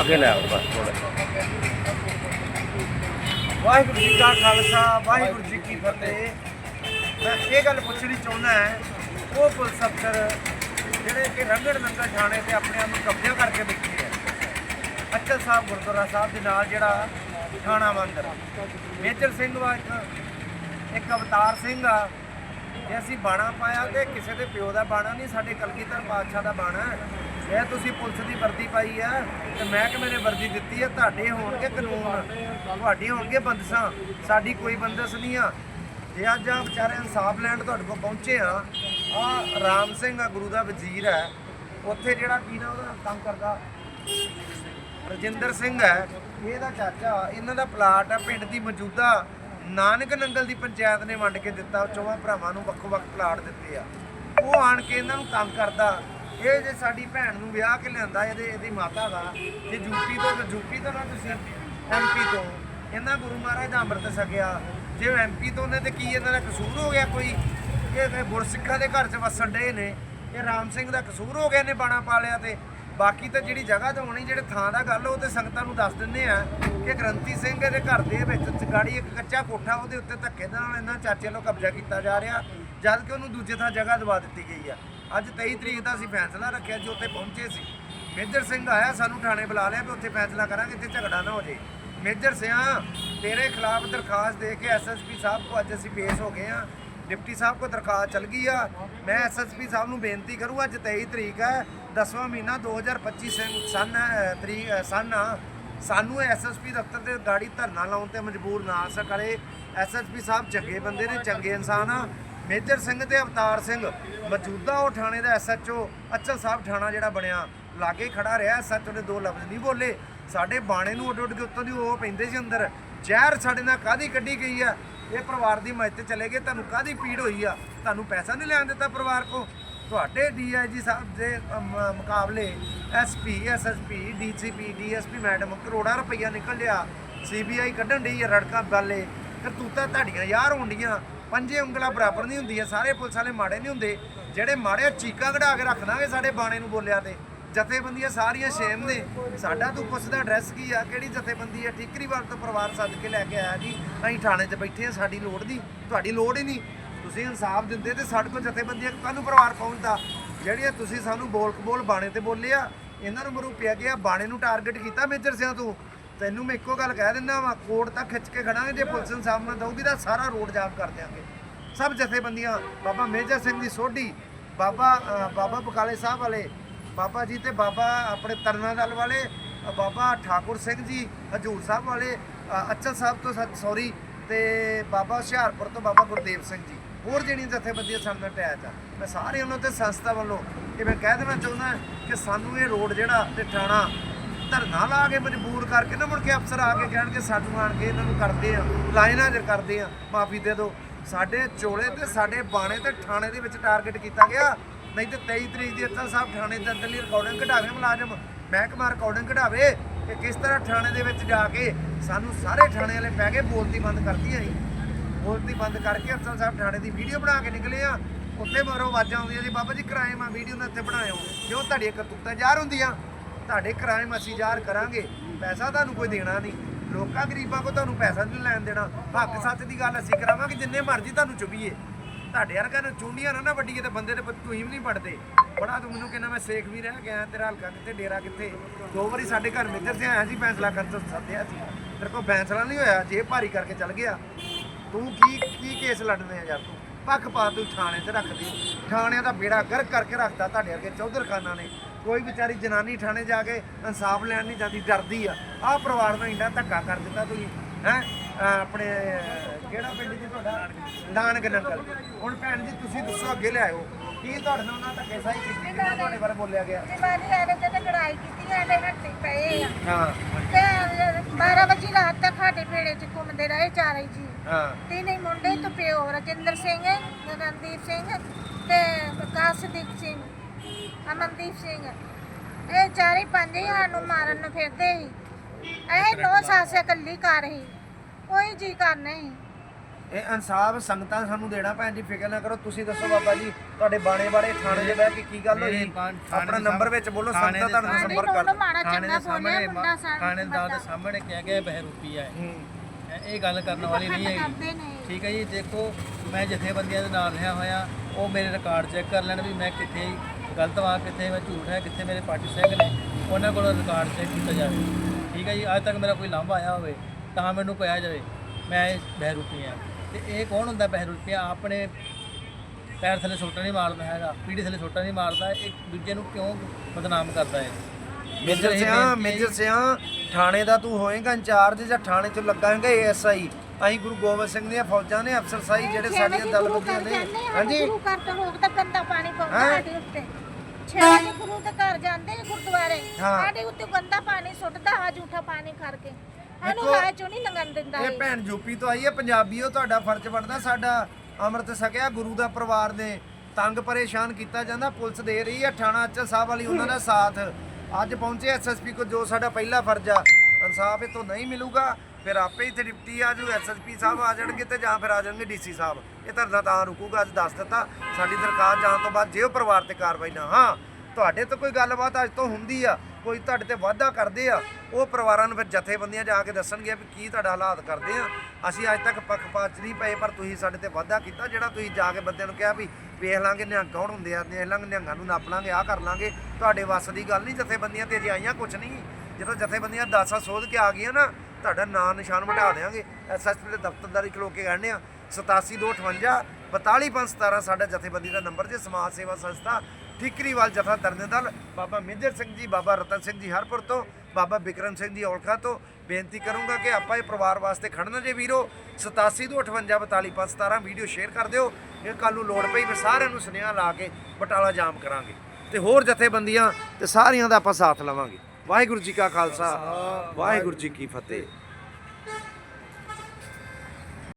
ਅੱਗੇ ਲੈ ਆਓ ਬਸ ਥੋੜਾ ਵਾਹਿਗੁਰੂ ਜੀ ਕਾ ਖਾਲਸਾ, ਵਾਹਿਗੁਰੂ ਜੀ ਕੀ ਫਤਿਹ। ਮੈਂ ਇਹ ਗੱਲ ਪੁੱਛਣੀ ਚਾਹੁੰਦਾ ਹੈ, ਉਹ ਪੁਲਿਸ ਅਫਸਰ ਜਿਹੜੇ ਕਿ ਰੰਗੜ ਨੰਗਲ ਥਾਣੇ ਤੇ ਆਪਣੇ ਆਪ ਨੂੰ ਕਬਜ਼ਾ ਕਰਕੇ ਬੈਠੇ ਹੈ ਅਚਲ ਸਾਹਿਬ ਗੁਰਦੁਆਰਾ ਸਾਹਿਬ ਦੇ ਨਾਲ ਜਿਹੜਾ ਥਾਣਾ ਮੰਦਰ ਮੇਜਰ ਸਿੰਘ ਵਾ ਇੱਕ ਇੱਕ ਅਵਤਾਰ ਸਿੰਘ ਆ। ਜੇ ਅਸੀਂ ਬਾਣਾ ਪਾਇਆ ਤੇ ਕਿਸੇ ਦੇ ਪਿਓ ਦਾ ਬਾਣਾ ਨਹੀਂ, ਸਾਡੇ ਕਲਗੀਧਰ ਪਾਤਸ਼ਾਹ ਦਾ ਬਾਣਾ। ਹੈ। ਇਹ ਤੁਸੀਂ ਪੁਲਿਸ ਦੀ ਵਰਦੀ ਪਾਈ ਆ ਤੇ ਮਹਿਕਮੇ ਨੇ ਵਰਦੀ ਦਿੱਤੀ ਹੈ ਤੁਹਾਡੇ ਹੋਣਗੇ ਕਾਨੂੰਨ, ਤੁਹਾਡੀ ਹੋਣਗੇ ਬੰਦਸਾਂ। ਸਾਡੀ ਕੋਈ ਬੰਦਸ ਨਹੀਂ ਆ। ਜੇ ਅੱਜ ਆ ਵਿਚਾਰੇ ਇਨਸਾਫ ਲੈਣ ਤੁਹਾਡੇ ਕੋਲ ਪਹੁੰਚੇ ਆ ਆ ਰਾਮ ਸਿੰਘ ਆ, ਗੁਰੂ ਦਾ ਵਜ਼ੀਰ ਹੈ, ਉੱਥੇ ਜਿਹੜਾ ਕੀ ਨਾ ਉਹਦਾ ਕੰਮ ਕਰਦਾ, ਰਜਿੰਦਰ ਸਿੰਘ ਹੈ, ਇਹਦਾ ਚਾਚਾ, ਇਹਨਾਂ ਦਾ ਪਲਾਟ ਆ, ਪਿੰਡ ਦੀ ਮੌਜੂਦਾ ਨਾਨਕ ਨੰਗਲ ਦੀ ਪੰਚਾਇਤ ਨੇ ਵੰਡ ਕੇ ਦਿੱਤਾ ਚੌਵਾਂ ਭਰਾਵਾਂ ਨੂੰ ਵੱਖੋ ਵੱਖ ਪਲਾਟ ਦਿੱਤੇ ਆ। ਉਹ ਆਣ ਕੇ ਇਹਨਾਂ ਨੂੰ ਤੰਗ ਕਰਦਾ ਇਹ ਜੇ ਸਾਡੀ ਭੈਣ ਨੂੰ ਵਿਆਹ ਕੇ ਲਿਆਂਦਾ, ਇਹਦੇ ਇਹਦੀ ਮਾਤਾ ਦਾ, ਜੇ ਯੂਪੀ ਤੋਂ, ਤਾਂ ਯੂਪੀ ਤੋਂ ਨਾ ਤੁਸੀਂ ਐਮਪੀ ਤੋਂ। ਇਹਨਾਂ ਗੁਰੂ ਮਹਾਰਾਜ ਦਾ ਅੰਮ੍ਰਿਤ ਛਕਿਆ। ਜੇ ਐਮਪੀ ਤੋਂ ਨੇ, ਤੇ ਕੀ ਇਹਨਾਂ ਦਾ ਕਸੂਰ ਹੋ ਗਿਆ ਕੋਈ? ਇਹ ਗੁਰਸਿੱਖਾਂ ਦੇ ਘਰ 'ਚ ਵਸਣ ਡਏ ਨੇ। ਇਹ ਰਾਮ ਸਿੰਘ ਦਾ ਕਸੂਰ ਹੋ ਗਿਆ ਨੇ ਬਾਣਾ ਪਾ ਲਿਆ ਤੇ। ਬਾਕੀ ਤਾਂ ਜਿਹੜੀ ਜਗ੍ਹਾ ਤੇ ਹੋਣੀ, ਜਿਹੜੇ ਥਾਂ ਦਾ ਗੱਲ, ਉਹ ਤੇ ਸੰਗਤਾਂ ਨੂੰ ਦੱਸ ਦਿੰਦੇ ਆ ਕਿ ਗ੍ਰੰਥੀ ਸਿੰਘ ਦੇ ਘਰ ਦੇ ਵਿੱਚ ਗਾੜੀ ਇੱਕ ਕੱਚਾ ਕੋਠਾ ਉਹਦੇ ਉੱਤੇ ਧੱਕੇ ਦੇ ਨਾਲ ਇਹਨਾਂ ਚਾਚੇ ਨੂੰ ਕਬਜ਼ਾ ਕੀਤਾ ਜਾ ਰਿਹਾ, ਜਦ ਕਿ ਉਹਨੂੰ ਦੂਜੇ ਥਾਂ ਜਗ੍ਹਾ ਦਵਾ ਦਿੱਤੀ ਗਈ ਆ। ਅੱਜ 23 ਤਰੀਕ ਦਾ ਅਸੀਂ ਫੈਸਲਾ ਰੱਖਿਆ ਜੀ, ਉੱਥੇ ਪਹੁੰਚੇ ਸੀ। ਮੇਜਰ ਸਿੰਘ ਆਇਆ, ਸਾਨੂੰ ਥਾਣੇ ਬੁਲਾ ਲਿਆ ਵੀ ਉੱਥੇ ਫੈਸਲਾ ਕਰਾਂਗੇ, ਇੱਥੇ ਝਗੜਾ ਨਾ ਹੋ ਜੇ ਮੇਜਰ ਸਿਆ, ਤੇਰੇ ਖਿਲਾਫ ਦਰਖਾਸਤ ਦੇ ਕੇ ਐਸਐਸਪੀ ਸਾਹਿਬ ਕੋ ਅੱਜ ਅਸੀਂ ਪੇਸ਼ ਹੋ ਗਏ ਆ ਡਿਪਟੀ ਸਾਹਿਬ ਕੋ ਦਰਖਾਸਤ ਚਲ ਗਈ ਆ। ਮੈਂ ਐਸਐਸਪੀ ਸਾਹਿਬ ਨੂੰ ਬੇਨਤੀ ਕਰੂੰ, ਅੱਜ 23 ਤਰੀਕ ਹੈ 10ਵਾਂ ਮਹੀਨਾ 2025 ਸਨ- ਸਨ ਤਰੀਕ ਸਨ ਆ। ਸਾਨੂੰ ਐਸਐਸਪੀ ਦਫ਼ਤਰ ਤੇ ਗਾੜੀ ਧਰਨਾ ਲਾਉਣ ਤੇ ਮਜਬੂਰ ਨਾ ਸਕਰੇ। ਐਸਐਸਪੀ ਸਾਹਿਬ ਚੰਗੇ ਬੰਦੇ ਨੇ, ਚੰਗੇ ਇਨਸਾਨ ਆ। ਮੇਜਰ ਸਿੰਘ ਤੇ ਅਵਤਾਰ ਸਿੰਘ ਮੌਜੂਦਾ ਉਹ ਥਾਣੇ ਦਾ ਐਸਐਚਓ ਅਚਲ ਸਾਹਿਬ ਥਾਣਾ ਜਿਹੜਾ ਬਣਿਆ ਲਾਗੇ ਖੜਾ ਰਿਹਾ ਐਸਐਚਓ ਨੇ ਦੋ ਲਫ਼ਜ਼ ਨਹੀਂ ਬੋਲੇ। ਸਾਡੇ ਬਾਣੇ ਨੂੰ ਉੱਡ ਉੱਡ ਕੇ ਉੱਤੋਂ ਦੀ ਉਹ ਪੈਂਦੇ ਸੀ ਅੰਦਰ। ਜ਼ਹਿਰ ਸਾਡੇ ਨਾਲ ਕਾਦੀ ਕੱਢੀ ਗਈ ਆ? ਇਹ ਪਰਿਵਾਰ ਦੀ ਮਦਦ ਤੇ ਚਲੇ ਗਏ ਤੁਹਾਨੂੰ ਕਾਦੀ ਪੀੜ ਹੋਈ ਆ? ਤੁਹਾਨੂੰ ਪੈਸਾ ਨਹੀਂ ਲੈਣ ਦਿੱਤਾ ਪਰਿਵਾਰ ਕੋ ਤੁਹਾਡੇ ਡੀਆਈਜੀ ਸਾਹਿਬ ਦੇ ਅਮ, ਮੁਕਾਬਲੇ SP SSP DCP DSP madam ਕਰੋੜਾਂ ਰੁਪਈਆ ਨਿਕਲ ਲਿਆ। ਸੀਬੀਆਈ ਕੱਢਣ ਡਈ ਆ ਰੜਕਾਂ ਬਾਲੇ ਕਰਤੂਤਾਂ ਤੁਹਾਡੀਆਂ ਯਾਰ ਹੁੰਦੀਆਂ ਪੰਜੇ ਉਂਗਲਾਂ ਬਰਾਬਰ ਨਹੀਂ ਹੁੰਦੀਆਂ, ਸਾਰੇ ਪੁਲਿਸ ਵਾਲੇ ਮਾੜੇ ਨਹੀਂ ਹੁੰਦੇ। ਜਿਹੜੇ ਮਾੜੇ ਆ, ਚੀਕਾਂ ਕਢਾ ਕੇ ਰੱਖ ਦਾਂਗੇ ਸਾਡੇ ਬਾਣੇ ਨੂੰ ਬੋਲਿਆ ਤੇ। ਜਥੇਬੰਦੀਆਂ ਸਾਰੀਆਂ ਸ਼ੇਮ ਨੇ। ਸਾਡਾ ਤੂੰ ਪੁੱਛਦਾ ਐਡਰੈਸ ਕੀ ਆ, ਕਿਹੜੀ ਜਥੇਬੰਦੀ ਆ? ਠੀਕਰੀਵਾਲ ਤੋਂ ਪਰਿਵਾਰ ਸੱਦ ਕੇ ਲੈ ਕੇ ਆਇਆ ਜੀ। ਅਸੀਂ ਥਾਣੇ 'ਚ ਬੈਠੇ ਆ, ਸਾਡੀ ਲੋੜ ਨਹੀਂ, ਤੁਹਾਡੀ ਲੋੜ ਹੀ ਨਹੀਂ। ਤੁਸੀਂ ਇਨਸਾਫ ਦਿੰਦੇ ਤੇ ਸਾਡੇ ਕੋਲ ਜਥੇਬੰਦੀਆਂ ਕਾਹਨੂੰ ਪਰਿਵਾਰ ਪਹੁੰਚਦਾ। ਜਿਹੜੀਆਂ ਤੁਸੀਂ ਸਾਨੂੰ ਬੋਲ ਕਬੋਲ ਬਾਣੇ ਤੇ ਬੋਲੇ ਆ ਇਹਨਾਂ ਨੂੰ ਮਰੂ ਪਿਆ ਗਿਆ, ਬਾਣੇ ਨੂੰ ਟਾਰਗੇਟ ਕੀਤਾ ਮੇਜਰ ਸਿੰਘ ਤੂੰ। ਤੈਨੂੰ ਮੈਂ ਇੱਕੋ ਗੱਲ ਕਹਿ ਦਿੰਦਾ ਵਾਂ ਕੋਰਟ ਤੱਕ ਖਿੱਚ ਕੇ ਖੜਾਂਗੇ ਜੇ ਪੁਲਿਸ ਇਨਸਾਫ ਨਾ ਦਊਗੀ ਤਾਂ ਸਾਰਾ ਰੋਡ ਜਾਮ ਕਰ ਦਿਆਂਗੇ। ਸਭ ਜਥੇਬੰਦੀਆਂ ਬਾਬਾ ਮੇਜਰ ਸਿੰਘ ਦੀ ਸੋਢੀ ਬਾਬਾ ਬਾਬਾ ਬਕਾਲੇ ਸਾਹਿਬ ਵਾਲੇ ਬਾਬਾ ਜੀ ਤੇ ਬਾਬਾ ਆਪਣੇ ਤਰਨਾ ਦਲ ਵਾਲੇ ਬਾਬਾ ਠਾਕੁਰ ਸਿੰਘ ਜੀ ਹਜੂਰ ਸਾਹਿਬ ਵਾਲੇ ਅ, ਅਚਲ ਸਾਹਿਬ ਤੋਂ ਸੌਰੀ ਤੇ ਬਾਬਾ ਹੁਸ਼ਿਆਰਪੁਰ ਤੋਂ ਬਾਬਾ ਗੁਰਦੇਵ ਸਿੰਘ ਜੀ। ਹੋਰ ਜਿਹੜੀਆਂ ਜਥੇਬੰਦੀਆਂ ਸਾਨੂੰ ਅਟੈਚ ਆ ਮੈਂ ਸਾਰੇ ਉਹਨਾਂ ਤੇ ਸੰਸਥਾ ਵੱਲੋਂ ਇਹ ਮੈਂ ਕਹਿ ਦੇਣਾ ਚਾਹੁੰਦਾ ਕਿ ਸਾਨੂੰ ਇਹ ਰੋਡ ਜਿਹੜਾ ਤੇ ਠਾਣਾ ਧਰਨਾ ਲਾ ਕੇ ਕਰਕੇ ਨਾ ਮੁੜ ਕੇ ਅਫਸਰ ਆ ਕੇ ਕਹਿਣਗੇ, ਸਾਨੂੰ ਆਣ ਕੇ ਇਹਨਾਂ ਨੂੰ ਕਰਦੇ ਆ, ਲਾਈਨ ਹਾਜ਼ਰ ਕਰਦੇ ਆ, ਮਾਫੀ ਦੇ ਦਿਓ ਸਾਡੇ ਚੋਲੇ ਤੇ ਸਾਡੇ ਬਾਣੇ ਤੇ ਥਾਣੇ ਦੇ ਵਿੱਚ ਟਾਰਗੇਟ ਕੀਤਾ ਗਿਆ। ਨਹੀਂ ਤੇ 23 ਤਰੀਕ ਦੀ ਅਚਲ ਸਾਹਿਬ ਥਾਣੇ ਦੇ ਅੰਦਰਲੀ ਰਿਕਾਰਡਿੰਗ ਕਢਾਵੇ ਮੁਲਾਜ਼ਮ, ਮਹਿਕਮਾ ਰਿਕਾਰਡਿੰਗ ਕਢਾਵੇ ਕਿ ਕਿਸ ਤਰ੍ਹਾਂ ਥਾਣੇ ਦੇ ਵਿੱਚ ਜਾ ਕੇ ਸਾਨੂੰ ਸਾਰੇ ਥਾਣੇ ਵਾਲੇ ਪੈ ਕੇ ਬੋਲਤੀ ਬੰਦ ਕਰਤੀ ਅਸੀਂ ਬੋਲਤੀ ਬੰਦ ਕਰਕੇ ਅਫਸਰ ਸਾਹਿਬ ਥਾਣੇ ਦੀ ਵੀਡੀਓ ਬਣਾ ਕੇ ਨਿਕਲੇ ਆ। ਉੱਥੇ ਮਰੋ ਆਵਾਜ਼ਾਂ ਆਉਂਦੀਆਂ ਜੀ, ਬਾਬਾ ਜੀ ਕ੍ਰਾਈਮ ਆ, ਵੀਡੀਓ ਨਾ ਇੱਥੇ ਬਣਾਇਓ ਕਿਉਂ ਤੁਹਾਡੀਆਂ ਕਰਤੂਤਾਂ ਜ਼ਾਹਰ ਹੁੰਦੀਆਂ, ਤੁਹਾਡੇ ਕ੍ਰਾਈਮ ਅਸੀਂ ਜ਼ਾਹਰ ਕਰਾਂਗੇ। ਪੈਸਾ ਤੁਹਾਨੂੰ ਕੋਈ ਦੇਣਾ ਨਹੀਂ। ਲੋਕਾਂ ਗਰੀਬਾਂ ਕੋ ਤੁਹਾਨੂੰ ਪੈਸਾ ਨਹੀਂ ਲੈਣ ਦੇਣਾ। ਹੱਕ ਸੱਚ ਦੀ ਗੱਲ ਅਸੀਂ ਕਰਾਵਾਂਗੇ, ਜਿੰਨੇ ਮਰਜ਼ੀ ਤੁਹਾਨੂੰ ਚੁਬੀਏ। ਤੁਹਾਡੇ ਵਰਗਾ ਨੂੰ ਚੁੰਡੀਆਂ ਨਾ ਨਾ ਵੱਡੀਏ ਤੇ ਬੰਦੇ ਦੇ ਪ- ਤੁਸੀਂ ਵੀ ਨਹੀਂ ਪੜਦੇ। ਬੜਾ ਤੂੰ ਮੈਨੂੰ ਕਹਿੰਦਾ, ਮੈਂ ਸੇਖ ਵੀ ਰਹਿ ਗਿਆ, ਤੇਰਾ ਹਲਕਾ ਕਿੱਥੇ, ਡੇਰਾ ਕਿੱਥੇ? ਦੋ ਵਾਰੀ ਸਾਡੇ ਘਰ ਮਿੱਤਰ ਤੇ ਆਇਆ ਸੀ, ਫੈਸਲਾ ਕਰਨ ਤੋਂ ਸੱਦਿਆ ਸੀ। ਤੇਰੇ ਕੋਲ ਫੈਸਲਾ ਨਹੀਂ ਹੋਇਆ ਜੇ ਭਾਰੀ ਕਰਕੇ ਚੱਲ ਗਿਆ। ਤੂੰ ਕੀ ਕੀ ਕੇਸ ਲੜਨੇ ਆ ਯਾਰ ਤੂੰ? ਪੱਖਪਾਤ ਤੂੰ ਥਾਣੇ ਤੇ ਰੱਖਦੀ। ਥਾਣਿਆਂ ਦਾ ਬੇੜਾ ਗਰ ਕਰਕੇ ਰੱਖਦਾ ਤੁਹਾਡੇ ਅੱਗੇ ਚੌਧਰ ਖਾਨਾ ਨੇ। ਕੋਈ ਵਿਚਾਰੀ ਜਨਾਨੀ ਥਾਣੇ ਜਾ ਕੇ ਇਨਸਾਫ ਲੈਣ ਨਹੀਂ ਜਾਂਦੀ ਡਰਦੀ ਆ। ਆਹ ਪਰਿਵਾਰ ਨੂੰ ਇੰਨਾ ਧੱਕਾ ਕਰ ਦਿੱਤਾ ਤੁਸੀਂ ਹੈ? ਆਪਣੇ ਕਿਹੜਾ ਪਿੰਡ ਜੀ ਤੁਹਾਡਾ? ਨਾਨਕ ਨੰਗਲ। ਹੁਣ ਭੈਣ ਜੀ ਤੁਸੀਂ ਦੱਸੋ ਅੱਗੇ ਲਿਆਇਓ ਕੀ ਤੁਹਾਡੇ ਨਾਲ ਉਹਨਾਂ ਧੱਕੇ ਸਾਈ ਕੀਤੀ ਕਿੰਨਾ ਤੁਹਾਡੇ ਬਾਰੇ ਬੋਲਿਆ ਗਿਆ? ਜਵਾਨੀ ਆਲੇ ਤੇ ਲੜਾਈ ਕੀਤੀ ਐ ਤੇ ਹੱਟੀ ਪਏ ਆ। ਹਾਂ। ਤੇ 12 ਵਜੇ ਰਾਤ ਤੱਕ ਸਾਡੇ ਪੇੜੇ 'ਚ ਘੁੰਮਦੇ ਰਹੇ ਚਾਰੇ ਜੀ। ਹਾਂ। ਤਿੰਨੇ ਮੁੰਡੇ ਤੇ ਪਿਓ ਰਜਿੰਦਰ ਸਿੰਘ ਗਗਨਦੀਪ ਸਿੰਘ ਤੇ ਕਾਸਦੀਪ ਸਿੰਘ ਅਮਨਦੀਪ ਸਿੰਘ ਇਹ ਚਾਰੇ ਪੰਜੇ ਸਾਨੂੰ ਮਾਰਨ ਨੂੰ ਫਿਰਦੇ ਸੀ। ਇਹ ਨੋ ਸਾਸੇ ਕੱਲੀ ਕਰ ਰਹੀ ਕੋਈ ਜੀ ਕਰ ਨਹੀਂ। ਇਹ ਇਨਸਾਫ ਸੰਗਤਾਂ ਸਾਨੂੰ ਦੇਣਾ ਭੈਣ ਜੀ ਫਿਕਰ ਨਾ ਕਰੋ ਤੁਸੀਂ ਦੱਸੋ ਬਾਬਾ ਜੀ ਤੁਹਾਡੇ ਬਾਣੇ ਵਾਲੇ ਥਾਣੇ ਦੇ ਬਹਿ ਕੇ ਕੀ ਗੱਲ ਹੋਈ? ਆਪਣਾ ਨੰਬਰ ਵਿੱਚ ਬੋਲੋ ਸੰਗਤਾਂ ਤੁਹਾਨੂੰ ਸੰਪਰਕ ਕਰ ਥਾਣੇ ਦੇ ਸਾਹਮਣੇ ਦੇ ਕਿਹਾ ਗਿਆ ਬਹਿਰੂਪੀ ਹੂੰ। ਇਹ- ਗੱਲ ਕਰਨ ਵਾਲੀ ਨਹੀਂ ਹੈਗੀ। ਠੀਕ ਹੈ ਜੀ ਦੇਖੋ ਮੈਂ ਜਥੇਬੰਦੀਆਂ ਦੇ ਨਾਲ ਰਿਹਾ ਹੋਇਆ ਉਹ ਮੇਰੇ ਰਿਕਾਰਡ ਚੈੱਕ ਕਰ ਲੈਣ ਵੀ ਮੈਂ ਕਿੱਥੇ ਗਲਤ ਵਾਂ ਕਿੱਥੇ ਮੈਂ ਝੂਠ ਹੈ ਕਿੱਥੇ ਮੇਰੇ ਪਾਰਟੀ ਸਿੰਘ ਨੇ ਉਹਨਾਂ ਕੋਲੋਂ ਰਿਕਾਰਡ ਚੈੱਕ ਕੀਤਾ ਜਾਵੇ। ਠੀਕ ਹੈ ਜੀ ਅੱਜ ਤੱਕ ਮੇਰਾ ਕੋਈ ਲਾਂਭਾ ਆਇਆ ਹੋਵੇ ਤਾਂ ਮੈਨੂੰ ਕਿਹਾ ਜਾਵੇ ਮੈਂ ਬਹਿਰੂਪੀ ਹਾਂ। ਤੇ ਇਹ ਕੌਣ ਹੁੰਦਾ ਬਹਿਰੂਪੀ? ਆਪਣੇ ਪੈਰ ਥੱਲੇ ਸੋਟਾ ਨਹੀਂ ਮਾਰਦਾ ਹੈਗਾ ਪੀੜੀ ਥੱਲੇ ਸੋਟਾ ਨਹੀਂ ਮਾਰਦਾ ਇੱਕ ਦੂਜੇ ਨੂੰ ਕਿਉਂ ਬਦਨਾਮ ਕਰਦਾ ਹੈ? ਮੇਜਰ ਸਿਆ ਮੇਜਰ ਸਿਆ ਥਾਣੇ ਦਾ ਤੂੰ ਹੋਏਗਾ ਇੰਚਾਰਜ ਜਾਂ ਥਾਣੇ 'ਚ ਲੱਗਾ ਹੋਏਗਾ ਏਐਸਆਈ। ਅਸੀਂ ਗੁਰੂ ਗੋਬਿੰਦ ਸਿੰਘ ਦੀਆਂ ਫੌਜਾਂ ਨੇ ਅਫਸਰ ਸਾਈ ਜਿਹੜੇ ਸਾਡੀਆਂ ਦਲਬਦੀਆਂ ਨੇ। ਹਾਂਜੀ। ਗੁਰੂ ਘਰ ਤੋਂ ਲੋਕ ਤਾਂ ਗੰਦਾ ਪਾਣੀ ਪਾਉਂਦੇ? ਸਾਡੇ ਉੱਤੇ। ਛੇ ਵਜੇ ਗੁਰੂ ਦੇ ਘਰ ਜਾਂਦੇ ਨੇ ਗੁਰਦੁਆਰੇ। ਸਾਡੇ ਉੱਤੇ ਗੰਦਾ ਪਾਣੀ ਸੁੱਟਦਾ ਆ ਝੂਠਾ ਪਾਣੀ ਕਰਕੇ ਸਾਨੂੰ ਰਾਹ ਚੋਂ ਨਹੀਂ ਲੰਘਣ ਦਿੰਦਾ ਇਹ ਇਹ। ਭੈਣ ਯੂਪੀ ਤੋਂ ਆਈ ਹੈ ਪੰਜਾਬੀਓ ਤੁਹਾਡਾ ਫਰਜ਼ ਬਣਦਾ ਸਾਡਾ ਅੰਮ੍ਰਿਤ ਛਕਿਆ ਗੁਰੂ ਦਾ ਪਰਿਵਾਰ ਨੇ ਤੰਗ ਪਰੇਸ਼ਾਨ ਕੀਤਾ ਜਾਂਦਾ ਪੁਲਿਸ ਦੇ ਰਹੀ ਹੈ ਥਾਣਾ ਅੱਚਾ ਸਾਹਿਬ ਵਾਲੀ ਉਹਨਾਂ ਦਾ ਸਾਥ। ਅੱਜ ਪਹੁੰਚੇ ਐਸਐਸਪੀ ਕੋ ਜੋ ਸਾਡਾ ਪਹਿਲਾ ਫਰਜ਼ ਆ। ਇਨਸਾਫ ਇਹ ਤੋਂ ਨਹੀਂ ਮਿਲੂਗਾ, ਫਿਰ ਆਪੇ ਹੀ ਤੇ ਡਿਪਟੀ ਆ ਜੋ ਐਸਐਸਪੀ ਸਾਹਿਬ ਆ ਜਾਣਗੇ ਤੇ ਜਾਂ ਫਿਰ ਆ ਜਾਣਗੇ ਡੀਸੀ ਸਾਹਿਬ। ਇਹ ਧਰਨਾ ਤਾਂ ਰੁਕੂਗਾ, ਅੱਜ ਦੱਸ ਦਿੱਤਾ। ਸਾਡੀ ਦਰਖਾਸਤ ਜਾਣ ਤੋਂ ਬਾਅਦ ਜੇ ਉਹ ਪਰਿਵਾਰ ਤੇ ਕਾਰਵਾਈ ਨਾ, ਹਾਂ। ਤੁਹਾਡੇ ਤੋਂ ਕੋਈ ਗੱਲਬਾਤ ਅੱਜ ਤੋਂ ਹੁੰਦੀ ਆ, ਕੋਈ ਤੁਹਾਡੇ ਤੇ ਵਾਅਦਾ ਕਰਦੇ ਆ, ਉਹ ਪਰਿਵਾਰਾਂ ਨੂੰ ਫਿਰ ਜਥੇਬੰਦੀਆਂ ਜਾ ਕੇ ਦੱਸਣਗੇ ਵੀ ਕੀ ਤੁਹਾਡਾ ਹਾਲਾਤ ਕਰਦੇ ਆ। ਅਸੀਂ ਅੱਜ ਤੱਕ ਪੱਖਪਾਤ 'ਚ ਨਹੀਂ ਪਏ, ਪਰ ਤੁਸੀਂ ਸਾਡੇ ਤੇ ਵਾਅਦਾ ਕੀਤਾ, ਜਿਹੜਾ ਤੁਸੀਂ ਜਾ ਕੇ ਬੰਦਿਆਂ ਨੂੰ ਕਿਹਾ ਵੀ ਵੇਖ ਲਾਂਗੇ ਨਿਹੰਗ ਕੌਣ ਹੁੰਦੇ ਆ ਦੇਖ ਲਾਂਗੇ ਨਿਹੰਗਾਂ ਨੂੰ ਨਾਪ ਲਾਂਗੇ, ਆਹ ਕਰ ਲਾਂਗੇ, ਤੁਹਾਡੇ ਵੱਸ ਦੀ ਗੱਲ ਨਹੀਂ, ਜਥੇਬੰਦੀਆਂ ਤੇ ਅਜੇ ਆਈਆਂ ਕੁਛ ਨਹੀਂ। ਜਦੋਂ ਜਥੇਬੰਦੀਆਂ ਦਾਸਾ ਸੋਧ ਕੇ ਆ ਗਈਆਂ ਨਾ, ਤੁਹਾਡਾ ਨਾਂ ਨਿਸ਼ਾਨ ਮਿਟਾ ਦੇਵਾਂਗੇ ਐਸਐਸਪੀ ਦੇ ਦਫ਼ਤਰਦਾਰੀ ਖਲੋ ਕੇ ਕਹਿੰਦੇ ਆ 87258 42517 ਸਾਡਾ ਜਥੇਬੰਦੀ ਦਾ ਨੰਬਰ ਜੇ ਸਮਾਜ ਸੇਵਾ ਸੰਸਥਾ ਠੀਕਰੀਵਾਲ ਜਥਾ ਦਰਨੇ ਦਲ ਬਾਬਾ ਮੇਜਰ ਸਿੰਘ ਜੀ ਬਾਬਾ ਰਤਨ ਸਿੰਘ ਜੀ ਹਰਪੁਰ ਤੋਂ ਬਾਬਾ ਬਿਕਰਮ ਸਿੰਘ ਜੀ ਔਲਖਾ ਤੋਂ ਬੇਨਤੀ ਕਰੂੰਗਾ ਕਿ ਆਪਾਂ ਇਹ ਪਰਿਵਾਰ ਵਾਸਤੇ ਖੜਨਾ ਜੇ ਵੀਰੋ। 8728544517 ਵੀਡੀਓ ਸ਼ੇਅਰ ਕਰ ਦਿਓ। ਇਹ ਕੱਲ ਨੂੰ ਲੋੜ ਪਈ ਫਿਰ ਸਾਰਿਆਂ ਨੂੰ ਸੁਨੇਹਾ ਲਾ ਕੇ ਬਟਾਲਾ ਜਾਮ ਕਰਾਂਗੇ। ਤੇ ਹੋਰ ਜਥੇਬੰਦੀਆਂ ਤੇ ਸਾਰੀਆਂ ਦਾ ਆਪਾਂ ਸਾਥ ਲਵਾਂਗੇ। ਵਾਹਿਗੁਰੂ ਜੀ ਕਾ ਖਾਲਸਾ ਵਾਹਿਗੁਰੂ ਜੀ ਕੀ ਫਤਿਹ।